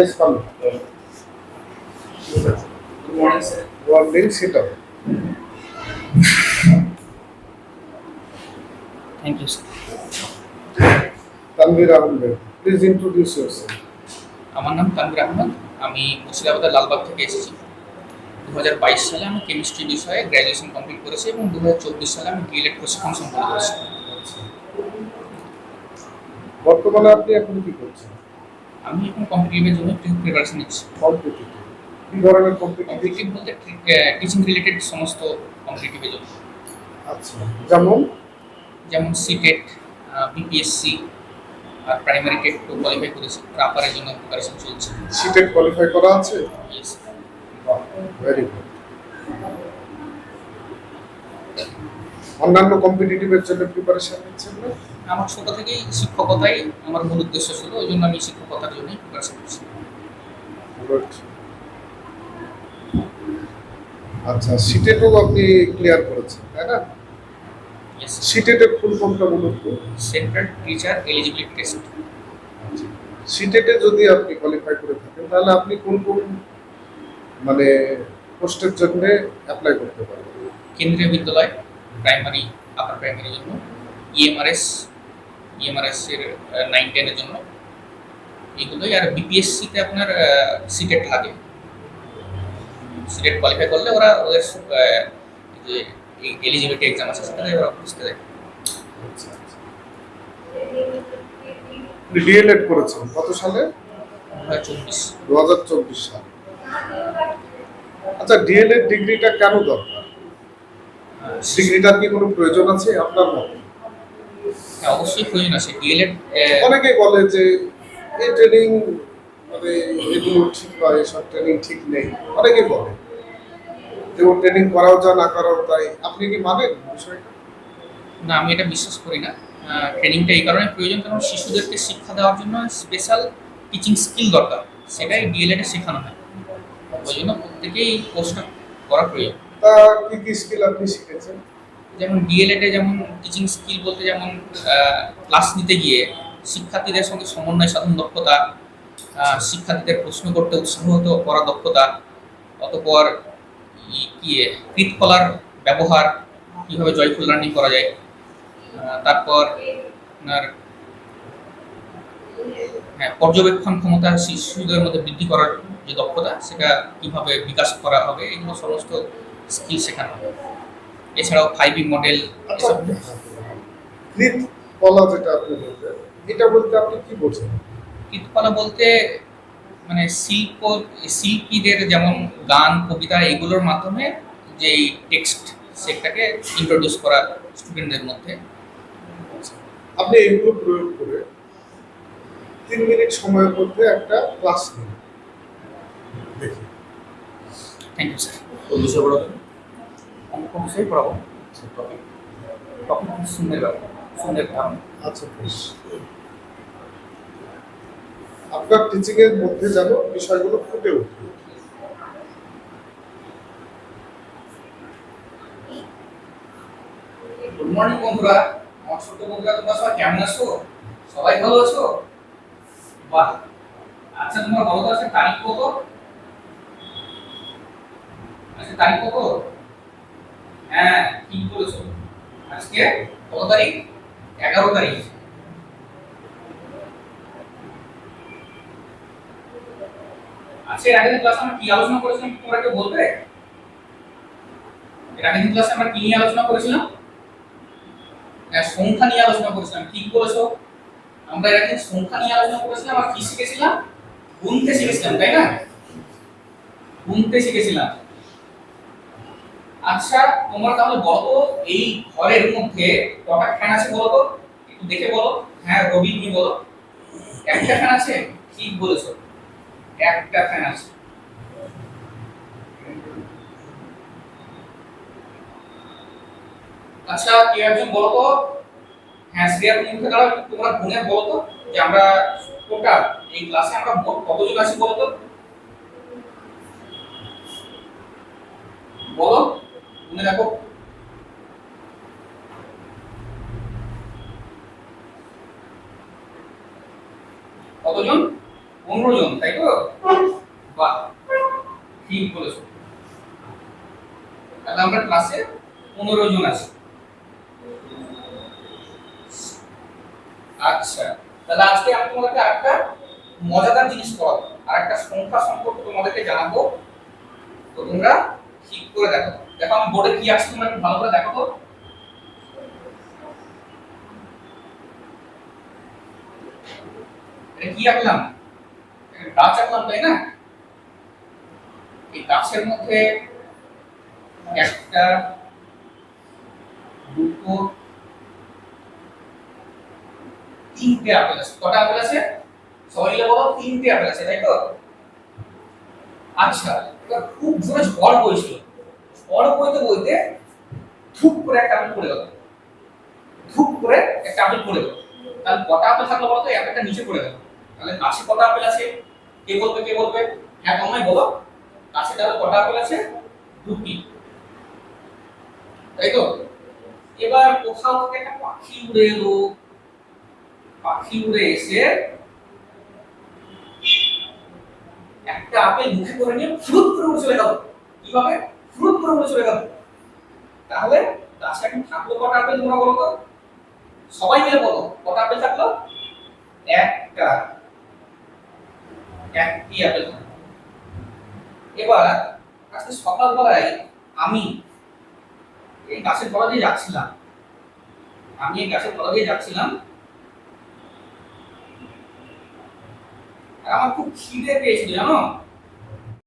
Yes, come. Good morning, sir. One day, sit up. Thank you, sir. Tanvir Ahmed, please introduce yourself. আমার নাম তানভীর আহমদ আমি মুর্শিদাবাদের লালবাগ থেকে এসেছি দু হাজার বাইশ সালে আমি কেমিস্ট্রি বিষয়ে গ্র্যাজুয়েশন কমপ্লিট করেছি এবং দু হাজার চব্বিশ সালে আমি ডিএলএড প্রশিক্ষণ সম্পন্ন করেছি বর্তমানে আপনি এখন কি করছেন আমি এখন কম্পিটিটিভের জন্য প্রিপারেশন নিচ্ছি। কম্পিটিটিভ কি ধরনের কম্পিটিটিভ বলতে টিচিং রিলেটেড সমস্ত কম্পিটিটিভের জন্য। আচ্ছা যেমন? যেমন সিটেট বিপিএসসি আর প্রাইমারি টেট কোয়ালিফাই করেছি রাপারের জন্য প্রিপারেশন চলছে। সিটেট কোয়ালিফাই করা আছে? ইয়েস ভেরি গুড অন্যান্য কম্পিটিটিভের জন্য প্রিপারেশন নিচ্ছেন না? আমার ছোট থেকেই শিক্ষকতাই আমার মূল উদ্দেশ্য ছিল ওই জন্য আমি শিক্ষকতার জন্যই প্রিপারেশন করছি। আচ্ছা সিটেটও আপনি ক্লিয়ার করেছেন তাই না? সিটেটের ফুল ফর্মটা বলুন তো। সেন্ট্রাল টিচার এলিজিবিলিটি টেস্ট সিটেটে যদি আপনি কোয়ালিফাই করে থাকেন তাহলে আপনি কোন কোন মানে পোস্টের জন্য অ্যাপ্লাই করতে পারবেন? কেন্দ্রীয় বিদ্যালয় প্রাইমারি আপার প্রাইমারির জন্য E ইএমআরএস ইএমআরএস এর নাইন টেনের জন্য। এগুলোই আর বিপিএসসিতে আপনার সিটেট লাগে সিটেট কোয়ালিফাই করলে ওরা ওদের যে এলিজিবিলিটি এক্সাম আছে সেটাতে ওরা বুঝতে দেয়। ডিএলএড করেছেন কত সালে? চব্বিশ। দু হাজার চব্বিশ সালে। আচ্ছা ডিএলএড ডিগ্রিটা কেন দরকার? ডিগ্রিটার কি কোনো প্রয়োজন আছে আপনার মতে? হ্যাঁ অবশ্যই প্রয়োজন আছে ডিএলএড অনেকে বলে যে এই ট্রেনিং মানে এগুলো ঠিক নয় এসব ট্রেনিং ঠিক নেই। অনেকে বলে। যেমন ট্রেনিং করাও যা না করাও তাই আপনি কি মানেন বিষয়টা? না আমি এটা বিশ্বাস করি না। ট্রেনিংটা এই কারণে প্রয়োজন কারণ শিশুদেরকে শিক্ষা দেওয়ার জন্য স্পেশাল টিচিং স্কিল দরকার। সেটাই ডিএলএড এ শেখানো হয়। ওই জন্য প্রত্যেকেই কোর্সটা করা প্রয়োজন। তা কি কি স্কিল আপনি শিখেছেন? যেমন ডিএলএড যেমন টিচিং স্কিল বলতে যেমন ক্লাস নিতে গিয়ে শিক্ষার্থীদের সঙ্গে সমন্বয় সাধন দক্ষতা শিক্ষার্থীদের প্রশ্ন করতে উৎসাহিত করা দক্ষতা, অতপর কি কৃতকলার ব্যবহার, কীভাবে জয়ফুল লার্নিং করা যায় তারপর আপনার হ্যাঁ পর্যবেক্ষণ ক্ষমতা শিশুদের মধ্যে বৃদ্ধি করার যে দক্ষতা, সেটা কীভাবে বিকাশ করা হবে, এগুলো সমস্ত স্কিল শেখানো হবে। এছাড়াও ফাইভ মডেল এসব। যেটা আপনি এটা বলতে আপনি কি কৃতকলা বলতে মানে শিল্প শিল্পীদের যেমন গান কবিতা এগুলোর মাধ্যমে যে টেক্সট সেটাকে ইন্ট্রোডিউস করা স্টুডেন্টদের মধ্যে। আপনি এগুলো প্রয়োগ করে তিন মিনিট সময়ের মধ্যে একটা ক্লাস নিন। দেখি। থ্যাংক ইউ স্যার অঙ্ক বিষয়ে পড়াবো তখন সুন্দর ব্যাপার সুন্দর কারণ আচ্ছা বেশ। আপনার টিচিং এর মধ্যে যেন বিষয়গুলো ফুটে উঠে। গুড মর্নিং বন্ধুরা। আমার ছোট্ট বন্ধুরা তোমরা সবাই কেমন আছো? সবাই ভালো আছো? বাহ। আচ্ছা তোমরা তো আজকে তারিখ কত? আজকে তারিখ কত? হ্যাঁ ঠিক বলেছ? আজকে কত তারিখ? এগারো তারিখ। আচ্ছা এর আগের ক্লাসে আমরা কি আলোচনা করেছিলাম তোমরা কেউ বলবে? এর আগের ক্লাসে আমরা কি নিয়ে আলোচনা করেছিলাম? হ্যাঁ সংখ্যা নিয়ে আলোচনা করেছিলাম, ঠিক বলেছ। আমরা এর আগে সংখ্যা নিয়ে আলোচনা করেছিলাম আর কি শিখেছিলাম? গুনতে শিখেছিলাম, তাই না? গুনতে শিখেছিলাম। আচ্ছা তোমরা তাহলে বলো এই ঘরের মধ্যে কটা ফ্যান আছে বলো তো? একটু দেখে বলো। হ্যাঁ রবি, তুমি বলো। একটা ফ্যান আছে? ঠিক বলেছ। একটা ফ্যান আছে। আচ্ছা কেউ একজন বলো তো? হ্যাঁ শ্রেয়া, তুমি উঠে দাঁড়াও তোমরা গুনে বলো তো যে আমরা টোটাল এই ক্লাসে আমরা মোট কতজন আছি বলো তো? বলো। গুনে দেখো কতজন? পনেরো জন তাই তো? বাহ, ঠিক বলেছ। তাহলে আমরা ক্লাসে পনেরো জন আছি। আচ্ছা তাহলে আজকে আমি তোমাদেরকে আরেকটা মজাদার জিনিস করাবো আর একটা সংখ্যা সম্পর্কে তোমাদেরকে জানাব তো তোমরা ঠিক করে দেখো দেখো কি আছে তোমরা ভালো করে দেখো তো। এটা কি আঁকলাম? গাছ আঁকলাম, তাই না? এই গাছের মধ্যে একটা, দুটো, তিনটে আপেল আছে। কটা আপেল আছে? সবাই বলো, তিনটে আপেল আছে, তাই তো? আচ্ছা এবার খুব জোরে ঝড় বইছিল। ঝড় বইতে বইতে ধুপ করে একটা আপেল পড়ে গেল। ধুপ করে একটা আপেল পড়ে গেল। তাহলে কটা আপেল থাকল বলো তো এক একটা নিচে পড়ে গেল। তাহলে গাছে কটা আপেল আছে? কে বলবে কে বলবে? হ্যাঁ তোমায় বলো। গাছে তাহলে কটা আপেল আছে? দুটি। তাই তো? এবার কোথাও থেকে একটা পাখি উড়ে এলো। পাখি উড়ে এসে একটা আপেল মুখে করে নিয়ে ফ্রুট করে চলে গেল। কীভাবে? ফ্রুট করে উড়ে চলে গেল। তাহলে গাছে এখন থাকল কটা আপেল তোমরা বলো তো? সবাই মিলে বলো, কটা আপেল থাকল? একটা। একটি আপেল এবার আজকে সকালবেলায় আমি এই গাছের তলা দিয়ে যাচ্ছিলাম। আমি এই গাছের তলা দিয়ে যাচ্ছিলাম। আমার খুব খিদে পেয়েছিল, জানো?